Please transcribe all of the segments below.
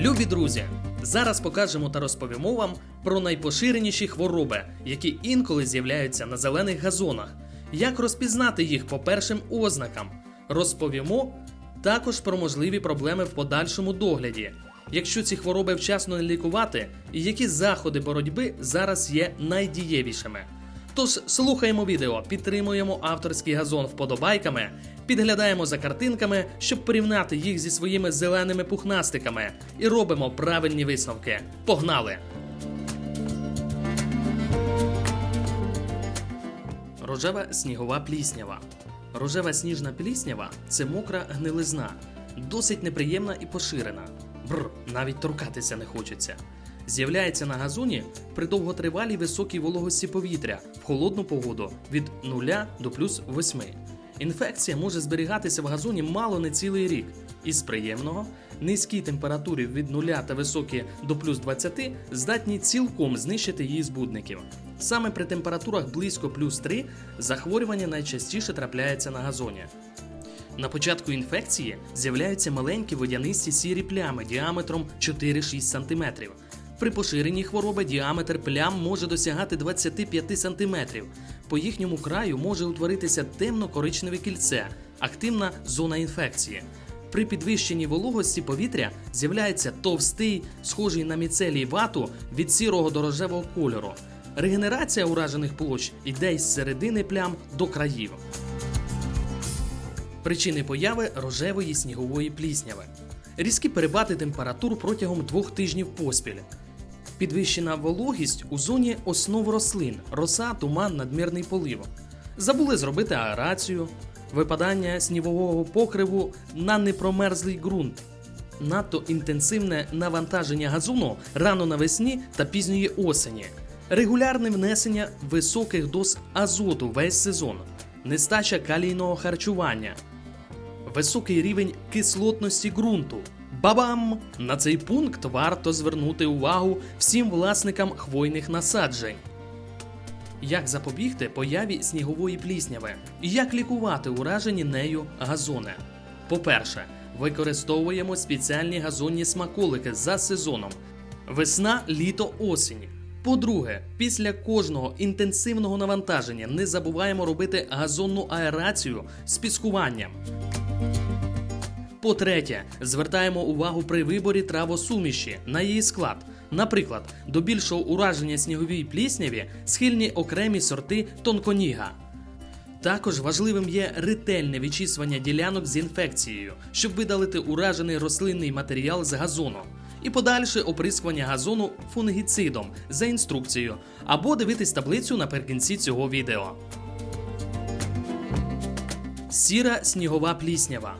Любі друзі! Зараз покажемо та розповімо вам про найпоширеніші хвороби, які інколи з'являються на зелених газонах. Як розпізнати їх по першим ознакам? Розповімо також про можливі проблеми в подальшому догляді. Якщо ці хвороби вчасно не лікувати, і які заходи боротьби зараз є найдієвішими. Тож слухаємо відео, підтримуємо авторський газон вподобайками, підглядаємо за картинками, щоб порівняти їх зі своїми зеленими пухнастиками, і робимо правильні висновки. Погнали! Рожева снігова пліснява. Рожева сніжна пліснява це мокра гнилизна, досить неприємна і поширена. Бр, навіть торкатися не хочеться. З'являється на газоні при довготривалій високій вологості повітря в холодну погоду від 0 до плюс 8. Інфекція може зберігатися в газоні мало не цілий рік. Із приємного низькі температури від 0 та високі до плюс 20 здатні цілком знищити її збудників. Саме при температурах близько плюс 3 захворювання найчастіше трапляється на газоні. На початку інфекції з'являються маленькі водянисті сірі плями діаметром 4-6 см. При поширенні хвороби діаметр плям може досягати 25 см. По їхньому краю може утворитися темно-коричневе кільце, активна зона інфекції. При підвищенні вологості повітря з'являється товстий, схожий на міцелій вату від сірого до рожевого кольору. Регенерація уражених площ йде із середини плям до країв. Причини появи рожевої снігової плісняви. Різкі перепади температур протягом двох тижнів поспіль. Підвищена вологість у зоні основ рослин, роса, туман, надмірний полив. Забули зробити аерацію, випадання снігового покриву на непромерзлий ґрунт. Надто інтенсивне навантаження газону рано навесні та пізньої осені, регулярне внесення високих доз азоту весь сезон, нестача калійного харчування, високий рівень кислотності ґрунту. Бабам! На цей пункт варто звернути увагу всім власникам хвойних насаджень. Як запобігти появі снігової плісняви? І як лікувати уражені нею газони? По-перше, використовуємо спеціальні газонні смаколики за сезоном: весна, літо, осінь. По-друге, після кожного інтенсивного навантаження не забуваємо робити газонну аерацію з піскуванням. По-третє, звертаємо увагу при виборі травосуміші на її склад. Наприклад, до більшого ураження сніговій плісняві схильні окремі сорти тонконіга. Також важливим є ретельне відчісування ділянок з інфекцією, щоб видалити уражений рослинний матеріал з газону, і подальше оприскування газону фунгіцидом за інструкцією, або дивитись таблицю наприкінці цього відео. Сіра снігова пліснява.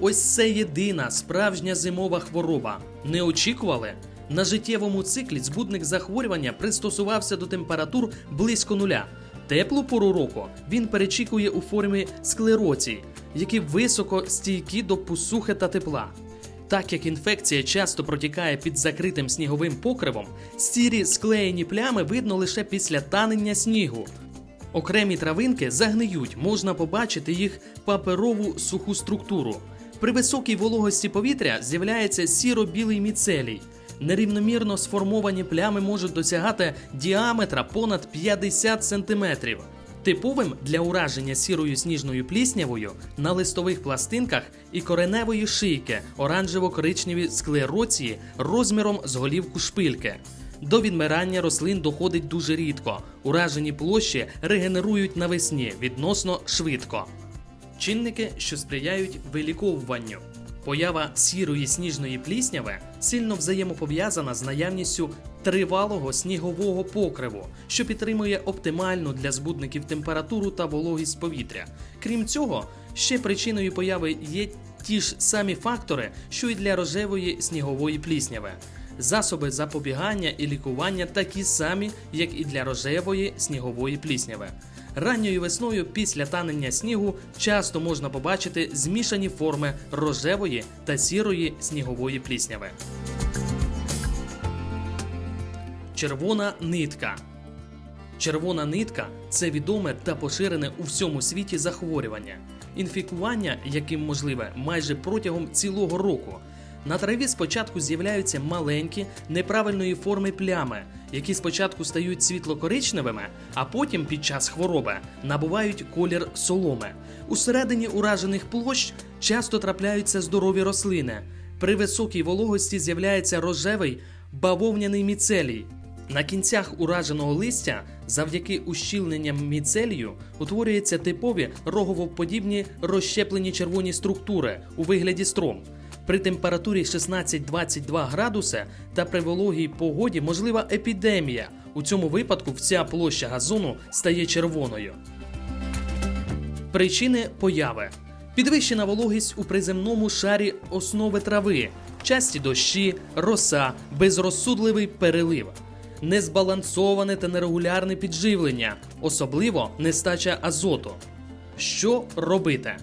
Ось це єдина справжня зимова хвороба. Не очікували? На життєвому циклі збудник захворювання пристосувався до температур близько нуля. Теплу пору року він перечікує у формі склероцій, які високо стійкі до посухи та тепла. Так як інфекція часто протікає під закритим сніговим покривом, сірі склеєні плями видно лише після танення снігу. Окремі травинки загниють, можна побачити їх паперову суху структуру. При високій вологості повітря з'являється сіро-білий міцелій. Нерівномірно сформовані плями можуть досягати діаметра понад 50 см. Типовим для ураження сірою сніжною пліснявою на листових пластинках і кореневої шийки оранжево-коричневі склероції розміром з голівку шпильки. До відмирання рослин доходить дуже рідко. Уражені площі регенерують навесні відносно швидко. Чинники, що сприяють виліковуванню. Поява сірої сніжної плісняви сильно взаємопов'язана з наявністю тривалого снігового покриву, що підтримує оптимальну для збудників температуру та вологість повітря. Крім цього, ще причиною появи є ті ж самі фактори, що й для рожевої снігової плісняви. Засоби запобігання і лікування такі самі, як і для рожевої снігової плісняви. Ранньою весною після танення снігу часто можна побачити змішані форми рожевої та сірої снігової плісняви. Червона нитка. Червона нитка це відоме та поширене у всьому світі захворювання, інфікування, яким можливе майже протягом цілого року. На траві спочатку з'являються маленькі неправильної форми плями, які спочатку стають світло-коричневими, а потім під час хвороби набувають колір соломи. Усередині уражених площ часто трапляються здорові рослини. При високій вологості з'являється рожевий бавовняний міцелій. На кінцях ураженого листя, завдяки ущільненням міцелію, утворюються типові роговоподібні розщеплені червоні структури у вигляді стром. При температурі 16-22 градуси та при вологій погоді можлива епідемія. У цьому випадку вся площа газону стає червоною. Причини появи: підвищена вологість у приземному шарі основи трави, часті дощі, роса, безрозсудливий перелив, незбалансоване та нерегулярне підживлення, особливо нестача азоту. Що робити?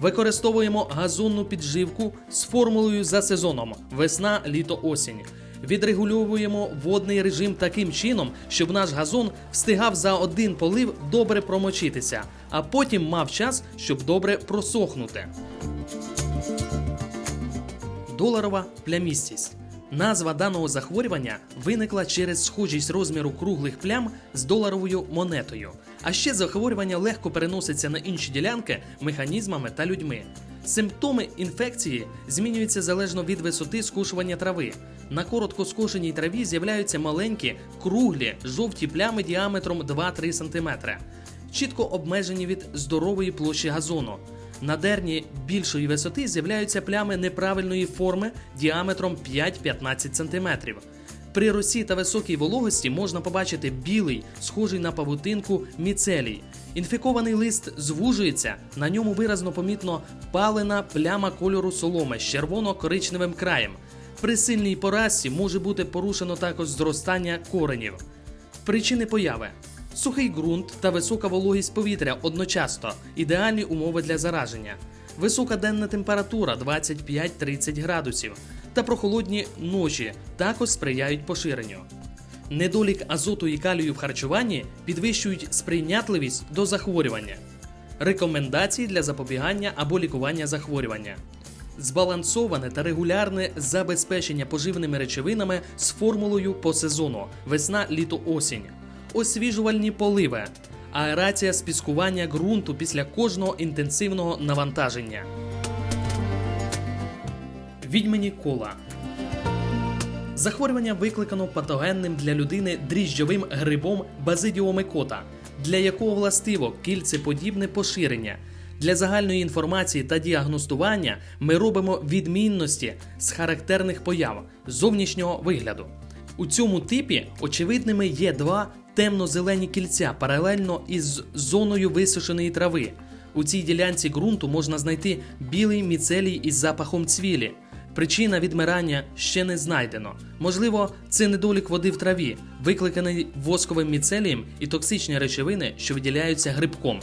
Використовуємо газонну підживку з формулою за сезоном весна, літо, осінь. Відрегульовуємо водний режим таким чином, щоб наш газон встигав за один полив добре промочитися, а потім мав час, щоб добре просохнути. Доларова плямістість. Назва даного захворювання виникла через схожість розміру круглих плям з доларовою монетою. А ще захворювання легко переноситься на інші ділянки механізмами та людьми. Симптоми інфекції змінюються залежно від висоти скошування трави. На коротко скошеній траві з'являються маленькі, круглі, жовті плями діаметром 2-3 см, чітко обмежені від здорової площі газону. На дерні більшої висоти з'являються плями неправильної форми діаметром 5-15 см. При росі та високій вологості можна побачити білий, схожий на павутинку міцелій. Інфікований лист звужується, на ньому виразно помітно палена пляма кольору соломи з червоно-коричневим краєм. При сильній поразці може бути порушено також зростання коренів. Причини появи: сухий ґрунт та висока вологість повітря одночасно ідеальні умови для зараження, висока денна температура 25-30 градусів та прохолодні ночі також сприяють поширенню. Недолік азоту і калію в харчуванні підвищують сприйнятливість до захворювання. Рекомендації для запобігання або лікування захворювання. Збалансоване та регулярне забезпечення поживними речовинами з формулою по сезону весна, літо, осінь, освіжувальні поливи, аерація спіскування ґрунту після кожного інтенсивного навантаження. Відьмені кола. Захворювання викликано патогенним для людини дріжджовим грибом базидіомикота, для якого властиво кільцеподібне поширення. Для загальної інформації та діагностування ми робимо відмінності з характерних появ зовнішнього вигляду. У цьому типі очевидними є два темно-зелені кільця паралельно із зоною висушеної трави. У цій ділянці ґрунту можна знайти білий міцелій із запахом цвілі. Причина відмирання ще не знайдено. Можливо, це недолік води в траві, викликаний восковим міцелієм і токсичні речовини, що виділяються грибком.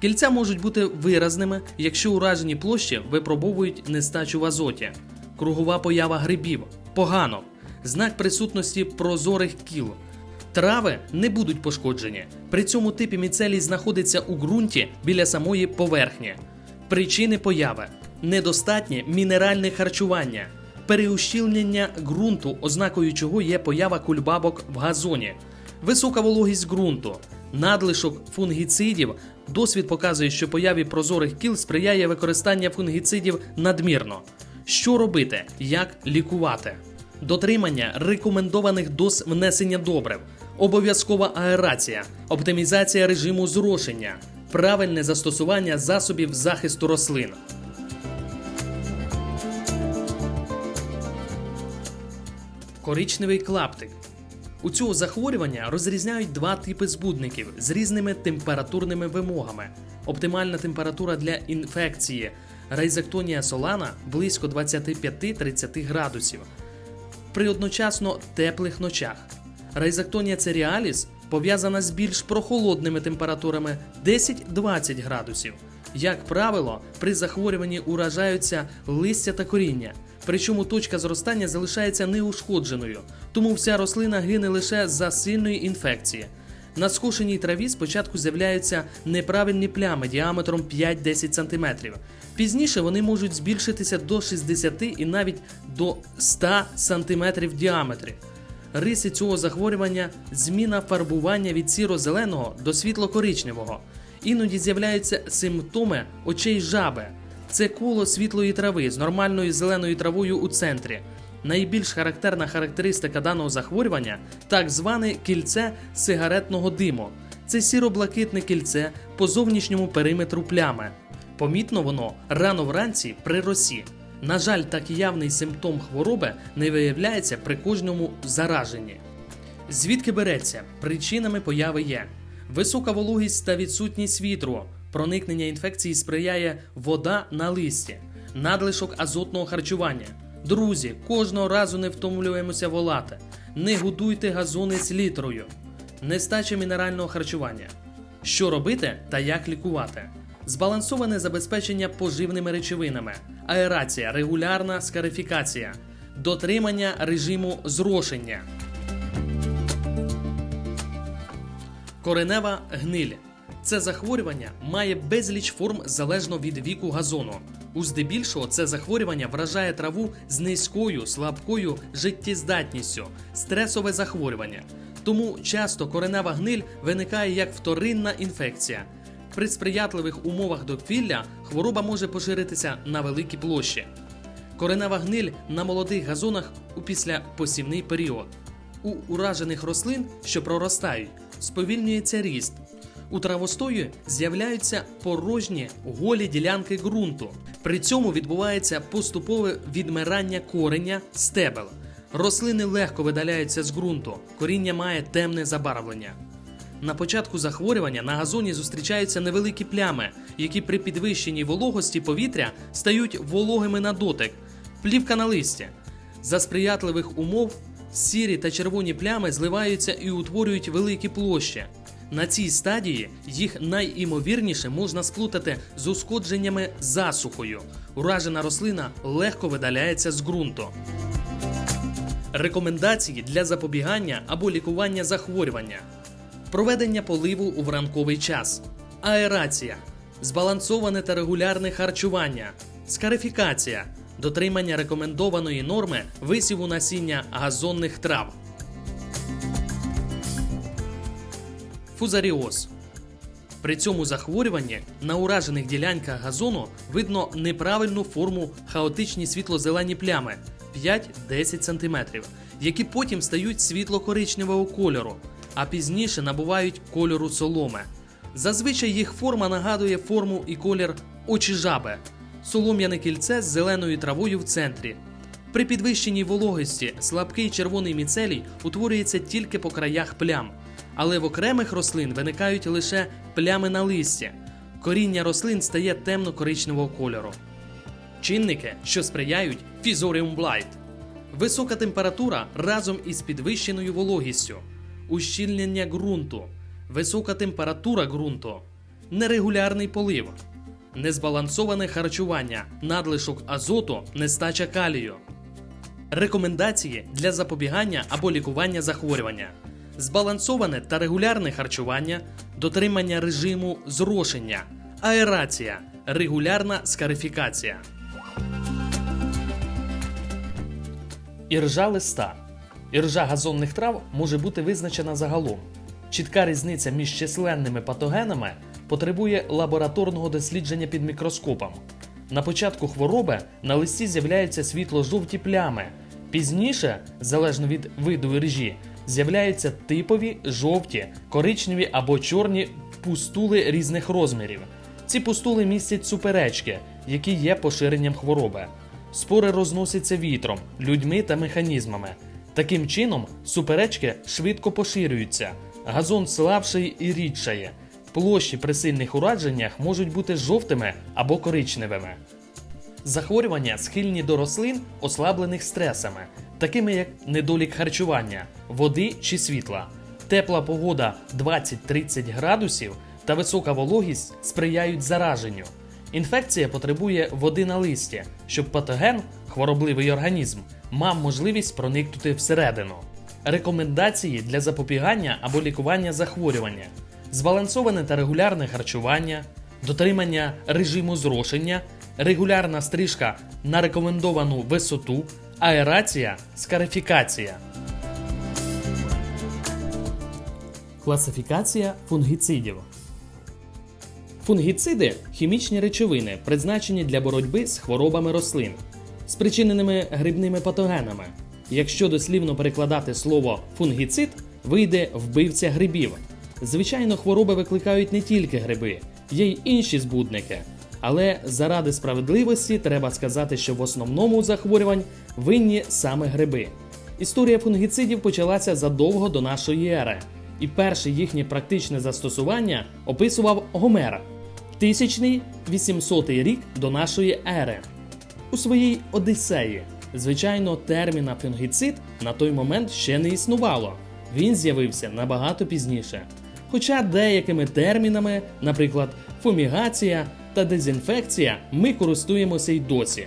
Кільця можуть бути виразними, якщо уражені площі випробовують нестачу в азоті. Кругова поява грибів погано. Знак присутності прозорих кіл. Трави не будуть пошкоджені. При цьому типі міцелій знаходиться у ґрунті біля самої поверхні. Причини появи: недостатнє мінеральне харчування, переущільнення ґрунту, ознакою чого є поява кульбабок в газоні, висока вологість ґрунту, надлишок фунгіцидів. Досвід показує, що появі прозорих кіл сприяє використання фунгіцидів надмірно. Що робити? Як лікувати? Дотримання рекомендованих доз внесення добрив, обов'язкова аерація, оптимізація режиму зрошення, правильне застосування засобів захисту рослин. Коричневий клаптик. У цього захворювання розрізняють два типи збудників з різними температурними вимогами. Оптимальна температура для інфекції рейзектонія солана близько 25-30 градусів при одночасно теплих ночах. Рейзактонія церіаліс пов'язана з більш прохолодними температурами 10-20 градусів. Як правило, при захворюванні уражаються листя та коріння, причому точка зростання залишається неушкодженою, тому вся рослина гине лише за сильної інфекції. На скошеній траві спочатку з'являються неправильні плями діаметром 5-10 см. Пізніше вони можуть збільшитися до 60 і навіть до 100 см в діаметрі. Риси цього захворювання зміна фарбування від сіро-зеленого до світло-коричневого. Іноді з'являються симптоми очей жаби. Це коло світлої трави з нормальною зеленою травою у центрі. Найбільш характерна характеристика даного захворювання так зване кільце сигаретного диму. Це сіро-блакитне кільце по зовнішньому периметру плями. Помітно воно рано вранці при росі. На жаль, так явний симптом хвороби не виявляється при кожному зараженні. Звідки береться? Причинами появи є висока вологість та відсутність вітру. Проникнення інфекції сприяє вода на листі, надлишок азотного харчування. Друзі, кожного разу не втомлюємося волати. Не годуйте газони з літрою. Нестача мінерального харчування. Що робити та як лікувати? Збалансоване забезпечення поживними речовинами, аерація, регулярна скарифікація, дотримання режиму зрошення. Коренева гниль. Це захворювання має безліч форм залежно від віку газону. У здебільшого це захворювання вражає траву з низькою, слабкою життєздатністю, стресове захворювання. Тому часто коренева гниль виникає як вторинна інфекція. При сприятливих умовах довкілля хвороба може поширитися на великі площі. Коренева гниль на молодих газонах у післяпосівний період. У уражених рослин, що проростають, сповільнюється ріст. У травостої з'являються порожні голі ділянки ґрунту. При цьому відбувається поступове відмирання кореня стебел. Рослини легко видаляються з ґрунту, коріння має темне забарвлення. На початку захворювання на газоні зустрічаються невеликі плями, які при підвищенні вологості повітря стають вологими на дотик, плівка на листі. За сприятливих умов сірі та червоні плями зливаються і утворюють великі площі. На цій стадії їх найімовірніше можна сплутати з ушкодженнями засухою. Уражена рослина легко видаляється з ґрунту. Рекомендації для запобігання або лікування захворювання: проведення поливу у вранковий час, аерація, збалансоване та регулярне харчування, скарифікація, дотримання рекомендованої норми висіву насіння газонних трав. Фузаріоз. При цьому захворюванні на уражених ділянках газону видно неправильну форму хаотичні світло-зелені плями 5-10 см, які потім стають світло-коричневого кольору, а пізніше набувають кольору соломи. Зазвичай їх форма нагадує форму і колір очі жаби, солом'яне кільце з зеленою травою в центрі. При підвищеній вологості слабкий червоний міцелій утворюється тільки по краях плям, але в окремих рослин виникають лише плями на листі. Коріння рослин стає темно-коричневого кольору. Чинники, що сприяють Фізоріум Blight. Висока температура разом із підвищеною вологістю, ущільнення ґрунту, висока температура ґрунту, нерегулярний полив, незбалансоване харчування, надлишок азоту, нестача калію. Рекомендації для запобігання або лікування захворювання: збалансоване та регулярне харчування, дотримання режиму зрошення, аерація, регулярна скарифікація. Іржа листа. Іржа газонних трав може бути визначена загалом. Чітка різниця між численними патогенами потребує лабораторного дослідження під мікроскопом. На початку хвороби на листі з'являються світло-жовті плями. Пізніше, залежно від виду іржі, з'являються типові жовті, коричневі або чорні пустули різних розмірів. Ці пустули містять суперечки, які є поширенням хвороби. Спори розносяться вітром, людьми та механізмами. Таким чином, суперечки швидко поширюються, газон слабшає і рідшає. Площі при сильних ураженнях можуть бути жовтими або коричневими. Захворювання схильні до рослин, ослаблених стресами, такими як недолік харчування, води чи світла. Тепла погода 20-30 градусів та висока вологість сприяють зараженню. Інфекція потребує води на листі, щоб патоген, хворобливий організм, мав можливість проникнути всередину. Рекомендації для запобігання або лікування захворювання, збалансоване та регулярне харчування, дотримання режиму зрошення, регулярна стрижка на рекомендовану висоту, аерація, скарифікація. Класифікація фунгіцидів. Фунгіциди хімічні речовини, призначені для боротьби з хворобами рослин, спричиненими грибними патогенами. Якщо дослівно перекладати слово фунгіцид, вийде вбивця грибів. Звичайно, хвороби викликають не тільки гриби, є й інші збудники. Але заради справедливості треба сказати, що в основному захворювань винні саме гриби. Історія фунгіцидів почалася задовго до нашої ери, і перше їхнє практичне застосування описував Гомер, тисячний 800 рік до нашої ери. У своїй Одіссеї. Звичайно, терміна фунгіцид на той момент ще не існувало. Він з'явився набагато пізніше. Хоча деякими термінами, наприклад, фумігація та дезінфекція, ми користуємося й досі.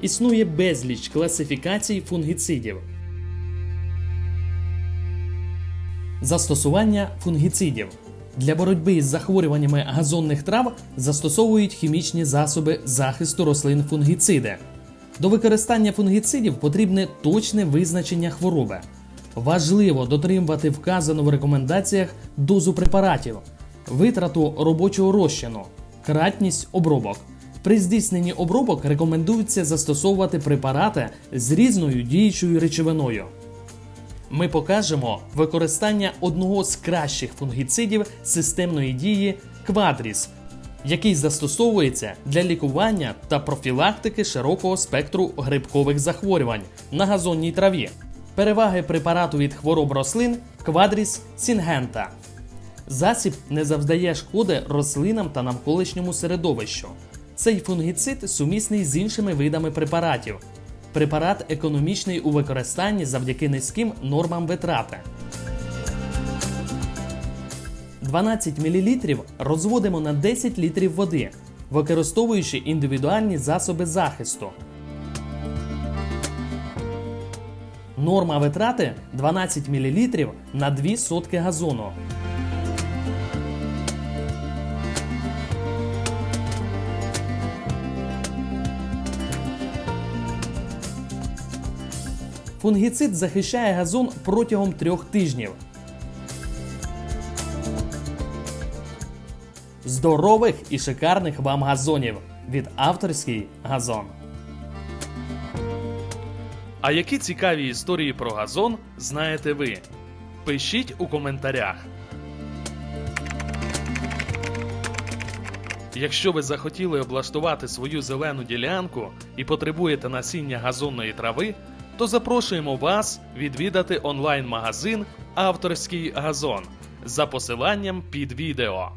Існує безліч класифікацій фунгіцидів. Застосування фунгіцидів для боротьби із захворюваннями газонних трав застосовують хімічні засоби захисту рослин фунгіциди. До використання фунгіцидів потрібне точне визначення хвороби. Важливо дотримувати вказану в рекомендаціях дозу препаратів, витрату робочого розчину, кратність обробок. При здійсненні обробок рекомендується застосовувати препарати з різною діючою речовиною. Ми покажемо використання одного з кращих фунгіцидів системної дії Квадріс, який застосовується для лікування та профілактики широкого спектру грибкових захворювань на газонній траві. Переваги препарату від хвороб рослин Квадріс Сінгента. Засіб не завдає шкоди рослинам та навколишньому середовищу. Цей фунгіцид сумісний з іншими видами препаратів. Препарат економічний у використанні завдяки низьким нормам витрати. 12 мл розводимо на 10 літрів води, використовуючи індивідуальні засоби захисту. Норма витрати 12 мл на 2 сотки газону. Фунгіцид захищає газон протягом трьох тижнів. Здорових і шикарних вам газонів від авторський газон. А які цікаві історії про газон знаєте ви? Пишіть у коментарях. Якщо ви захотіли облаштувати свою зелену ділянку і потребуєте насіння газонної трави, то запрошуємо вас відвідати онлайн-магазин Авторський газон за посиланням під відео.